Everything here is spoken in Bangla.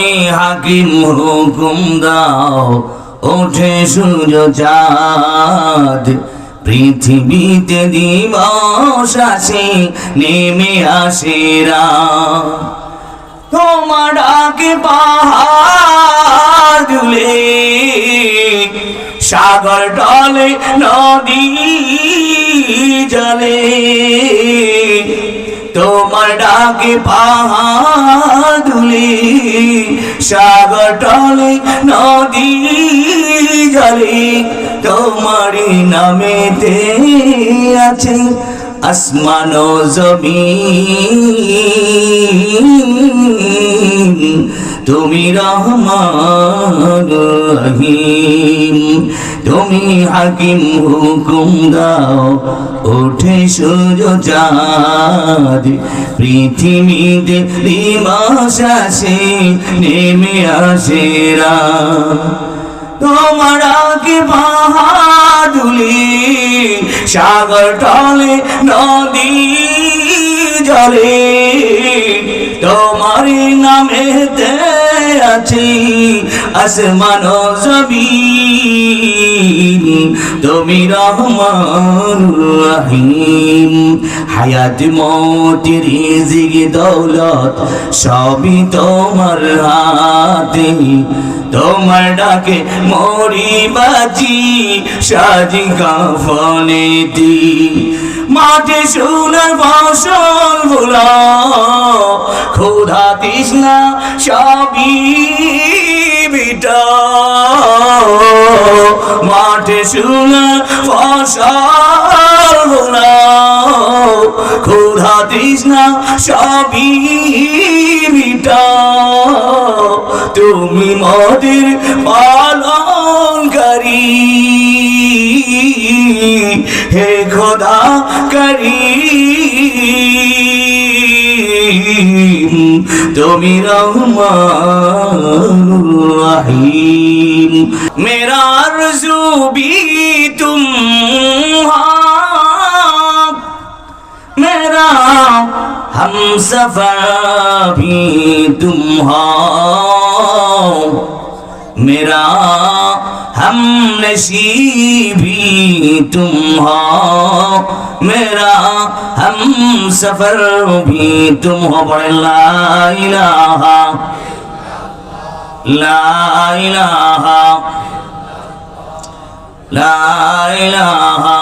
তুমি হাকিম হুকুম দাও, ওঠে সূর্য চাঁদ পৃথিবীতে দিবস আসে, নেমে আসে রাত। তোমার ডাকে পাহাড় দুলে, সাগর টলে, নদী জলে তোমার ডাকে পাহাদুলি দুলে সাগর টলে নদী জলে তোমারই নামেতে আছে আসমান ও জমিন। তুমি রহমান রহিম। তুমি হাকিম হুকুম দাও, ওঠে সূর্য চাঁদ। পৃথিবীতে দিবস আসে, নেমে আসে। তোমার আগে বাহাদুলি, সাগর টলে, নদী জলে। তোমার নামে নামেতে আছি আসমান ও জমিন তুমি রহমান রহিম। হায়াত মোটির জিগি দৌলত সবই তোমার হাতে। তোমার ডাকে মরি বাজি, সাজি কাফনেতি মাঠে সোনার ফসল ভোলা ক্ষুধা তৃষ্ণা সবই বিটা মাঠে সোনার ফসল ভোলা ক্ষুধা তৃষ্ণা সবই তুমি মদের পালনকারী। হে খোদা করি তুমি রহমান মেরা রজু বি তুম हम सफर भी तुम हो मेरा हम नशी भी तुम हो मेरा हम सफर भी तुम हो बड़े ला इलाहा ला इलाहा ला इलाहा